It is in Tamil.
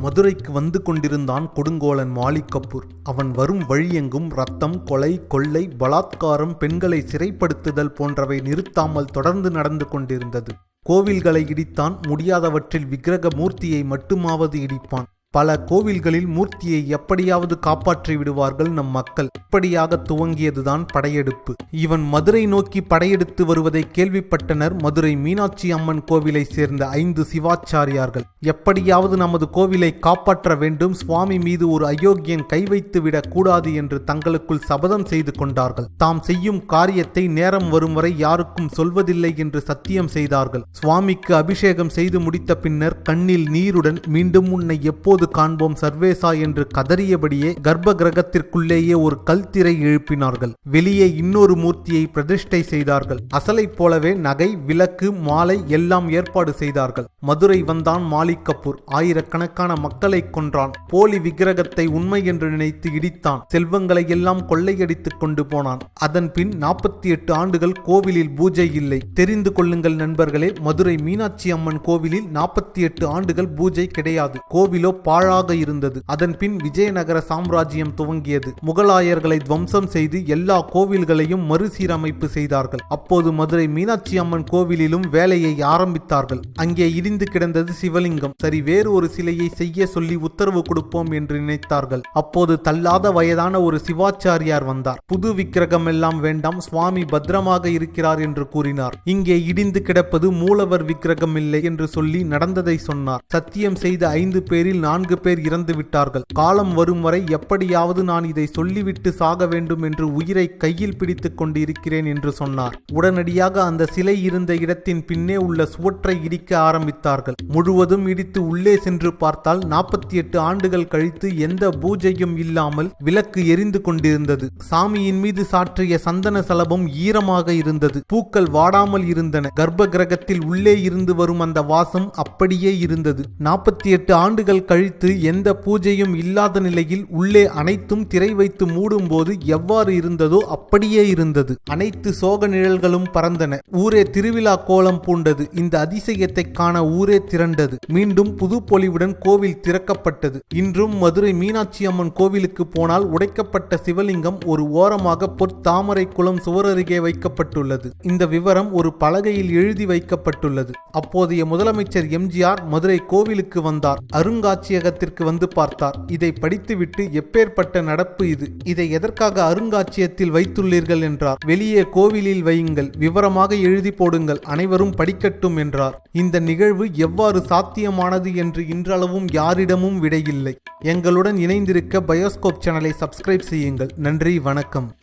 மதுரைக்கு வந்து கொண்டிருந்தான் கொடுங்கோலன் மாலிக் கபூர். அவன் வரும் வழியெங்கும் ரத்தம் கொலை கொள்ளை பலாத்காரம் பெண்களை சிறைப்படுத்துதல் போன்றவை நிறுத்தாமல் தொடர்ந்து நடந்து கொண்டிருந்தது. கோவில்களை இடித்தான் முடியாதவற்றில் விக்கிரக மூர்த்தியை மட்டுமாவது இடிப்பான். பல கோவில்களில் மூர்த்தியை எப்படியாவது காப்பாற்றி விடுவார்கள் நம் மக்கள். இப்படியாக துவங்கியதுதான் படையெடுப்பு. இவன் மதுரை நோக்கி படையெடுத்து வருவதை கேள்விப்பட்டனர். மதுரை மீனாட்சி அம்மன் கோவிலை சேர்ந்த ஐந்து சிவாச்சாரியார்கள். எப்படியாவது நமது கோவிலை காப்பாற்ற வேண்டும். சுவாமி மீது ஒரு அயோக்கியன் கை வைத்து விடக் கூடாது என்று தங்களுக்குள் சபதம் செய்து கொண்டார்கள். தாம் செய்யும் காரியத்தை நேரம் வரும் வரை யாருக்கும் சொல்வதில்லை என்று சத்தியம் செய்தார்கள். சுவாமிக்கு அபிஷேகம் செய்து முடித்த பின்னர் கண்ணில் நீருடன் மீண்டும் உன்னை எப்போது காண்போம். சர்வேசா என்று கதறியபடியே கர்ப்ப கிரகத்திற்குள்ளேயே ஒரு கல் திரை எழுப்பினார்கள். வெளியே இன்னொரு மூர்த்தியை பிரதிஷ்டை செய்தார்கள். அசலைப் போலவே நகை விளக்கு மாலை எல்லாம் ஏற்பாடு செய்தார்கள். மதுரை வந்தான் மாலிக் கபூர். ஆயிரக்கணக்கான மக்களை கொன்றான். போலி விக்கிரகத்தை உண்மை என்று நினைத்து இடித்தான். செல்வங்களை எல்லாம் கொள்ளையடித்துக் கொண்டு போனான். அதன் பின் நாற்பத்தி எட்டு ஆண்டுகள் கோவிலில் பூஜை இல்லை. தெரிந்து கொள்ளுங்கள் நண்பர்களே மதுரை மீனாட்சி அம்மன் கோவிலில் நாற்பத்தி எட்டு ஆண்டுகள் பூஜை கிடையாது. கோவிலோ பாழாக இருந்தது. அதன் பின் விஜயநகர சாம்ராஜ்யம் துவங்கியது. முகலாயர்களை துவம்சம் செய்து எல்லா கோவில்களையும் மறுசீரமைப்பு செய்தார்கள். அப்போது மதுரை மீனாட்சி அம்மன் கோவிலிலும் வேலையை ஆரம்பித்தார்கள். அங்கே இடிந்து கிடந்தது சிவலிங்கம். சரி வேறு ஒரு சிலையை செய்ய சொல்லி உத்தரவு கொடுப்போம் என்று நினைத்தார்கள். அப்போது தள்ளாத வயதான ஒரு சிவாச்சாரியார் வந்தார். புது விக்கிரகம் எல்லாம் வேண்டாம் சுவாமி பத்திரமாக இருக்கிறார் என்று கூறினார். இங்கே இடிந்து கிடப்பது மூலவர் விக்கிரகம் இல்லை என்று சொல்லி நடந்ததை சொன்னார். சத்தியம் செய்த ஐந்து பேரில் நான் நான்கு பேர் இறந்து விட்டார்கள். காலம் வரும் வரை எப்படியாவது நான் இதை சொல்லிவிட்டு சாக வேண்டும் என்று உயிரை கையில் பிடித்துக் கொண்டு இருக்கிறேன் என்று சொன்னார். உடனடியாக அந்த சிலை இருந்த இடத்தின் பின்னே உள்ள சுவற்றை இடிக்க ஆரம்பித்தார்கள். முழுவதும் இடித்து உள்ளே சென்று பார்த்தால் நாற்பத்தி எட்டு ஆண்டுகள் கழித்து எந்த பூஜையும் இல்லாமல் விளக்கு எரிந்து கொண்டிருந்தது. சாமியின் மீது சாற்றிய சந்தன சலபம் ஈரமாக இருந்தது. பூக்கள் வாடாமல் இருந்தன. கர்ப்ப கிரகத்தில் உள்ளே இருந்து வரும் அந்த வாசம் அப்படியே இருந்தது. நாற்பத்தி எட்டு ஆண்டுகள் கழித்து எந்த பூஜையும் இல்லாத நிலையில் உள்ளே அனைத்தும் திரை வைத்து மூடும்போது எவ்வாறு இருந்ததோ அப்படியே இருந்தது. அனைத்து சோக நிழல்களும் பறந்தன. ஊரே திருவிழா கோலம் பூண்டது. இந்த அதிசயத்தை காண ஊரே திரண்டது. மீண்டும் புது பொலிவுடன் கோவில் திறக்கப்பட்டது. இன்றும் மதுரை மீனாட்சி அம்மன் கோவிலுக்கு போனால் உடைக்கப்பட்ட சிவலிங்கம் ஒரு ஓரமாக பொற்தாமரை குளம் சுவரருகே வைக்கப்பட்டுள்ளது. இந்த விவரம் ஒரு பலகையில் எழுதி வைக்கப்பட்டுள்ளது. அப்போதைய முதலமைச்சர் எம்ஜிஆர் மதுரை கோவிலுக்கு வந்தார். அருங்காட்சி அருங்காட்சியகத்திற்கு வந்து பார்த்தார். இதை படித்துவிட்டு எப்பேற்பட்ட நடப்பு இது? இதை எதற்காக அருங்காட்சியகத்தில் வைத்துள்ளீர்கள் என்றார். வெளியே கோவிலில் வையுங்கள். விவரமாக எழுதி போடுங்கள். அனைவரும் படிக்கட்டும் என்றார். இந்த நிகழ்வு எவ்வாறு சாத்தியமானது என்று இன்றளவும் யாரிடமும் விடையில்லை. எங்களுடன் இணைந்திருக்க பயோஸ்கோப் சேனலை சப்ஸ்கிரைப் செய்யுங்கள். நன்றி. வணக்கம்.